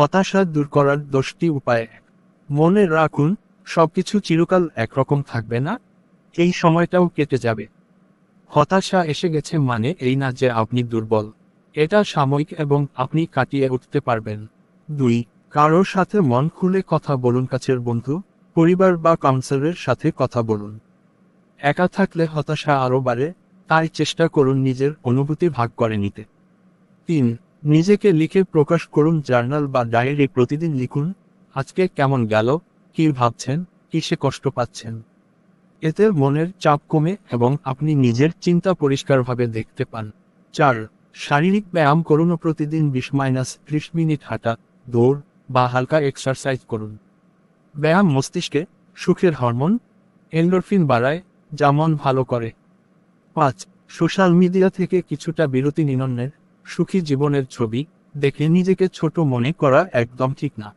হতাশা দূর করার দশটি উপায়। মনে রাখুন, সবকিছু চিরকাল একরকম থাকবে না। এই সময়টাও কেটে যাবে। হতাশা এসে গেছে মানে এই না যে আপনি দুর্বল। এটা সাময়িক এবং আপনি কাটিয়ে উঠতে পারবেন। দুই, কারোর সাথে মন খুলে কথা বলুন কাছের বন্ধু, পরিবার বা কাউন্সিলরের সাথে কথা বলুন। একা থাকলে হতাশা আরও বাড়ে, তাই চেষ্টা করুন নিজের অনুভূতি ভাগ করে নিতে। তিন নিজেকে লিখে প্রকাশ করুন জার্নাল বা ডায়েরি প্রতিদিন লিখুন, আজকে কেমন গেল, কি ভাবছেন, কিসে কষ্ট পাচ্ছেন। এতে মনের চাপ কমে এবং আপনি নিজের চিন্তা পরিষ্কারভাবে দেখতে পান। চার, শারীরিক ব্যায়াম করুন প্রতিদিন বিশ মাইনাস ত্রিশ মিনিট হাঁটা, দৌড় বা হালকা এক্সারসাইজ করুন। ব্যায়াম মস্তিষ্কে সুখের হরমোন এন্ডোরফিন বাড়ায়, যা মন ভালো করে। পাঁচ, সোশ্যাল মিডিয়া থেকে কিছুটা বিরতি নিনন্নের সুখী জীবনের ছবি, দেখে নিজেকে ছোট মনে করা একদম ঠিক না।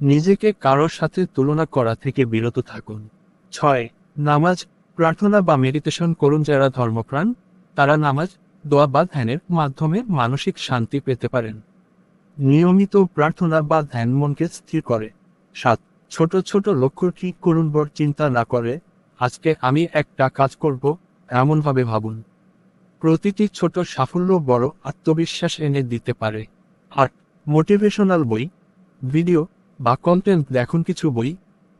নিজেকে কারোর সাথে তুলনা করা থেকে বিরত থাকুন। ছয়, নামাজ, প্রার্থনা বা মেডিটেশন করুন যারা ধর্মপ্রাণ, তারা নামাজ, দোয়া বা ধ্যানের মাধ্যমে মানসিক শান্তি পেতে পারেন। নিয়মিত প্রার্থনা বা ধ্যান মনকে স্থির করে। সাত, ছোট ছোট লক্ষ্য ঠিক করুন বড় চিন্তা না করে, আজকে আমি একটা কাজ করব, এমনভাবে ভাবুন। প্রতিটি ছোট সাফল্য বড় আত্মবিশ্বাস এনে দিতে পারে। আট মোটিভেশনাল বই ভিডিও বা কন্টেন্ট দেখুন কিছু বই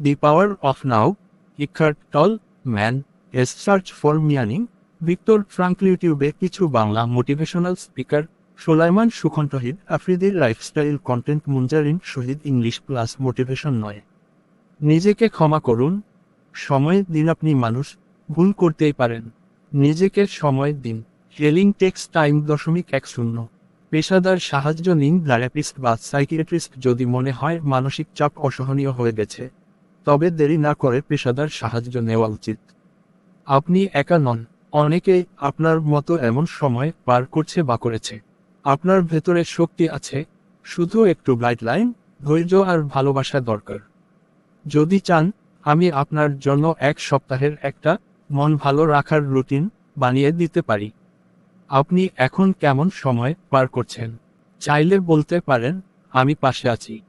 the power of now Eckhart Tolle man's search for meaning Viktor Frankl ইউটিউবে কিছু বাংলা মোটিভেশনাল স্পিকার সোলাইমান সুখণ্ঠহিদ আফ্রিদির lifestyle content Munjarin Shahid English plus motivation নয়। নিজেকে ক্ষমা করুন, সময় দিন আপনি মানুষ, ভুল করতেই পারেন। নিজেকে সময় দিন। হেলিং টেক্স টাইম দশমিক এক শূন্য। পেশাদার সাহায্য নিন থেরাপিস্ট বা সাইকিয়াট্রিস্ট যদি মনে হয় মানসিক চাপ অসহনীয় হয়ে গেছে। তবে দেরি না করে পেশাদার সাহায্য নেওয়া উচিত। আপনি একা নন। অনেকে আপনার মতো এমন সময় পার করছে বা করেছে। আপনার ভেতরে শক্তি আছে। শুধু একটু ব্রাইট লাইন ধৈর্য আর ভালোবাসা দরকার। যদি চান, আমি আপনার জন্য এক সপ্তাহের একটা মন ভালো রাখার রুটিন বানিয়ে দিতে পারি। আপনি এখন কেমন সময় পার করছেন? চাইলে বলতে পারেন আমি পাশে আছি।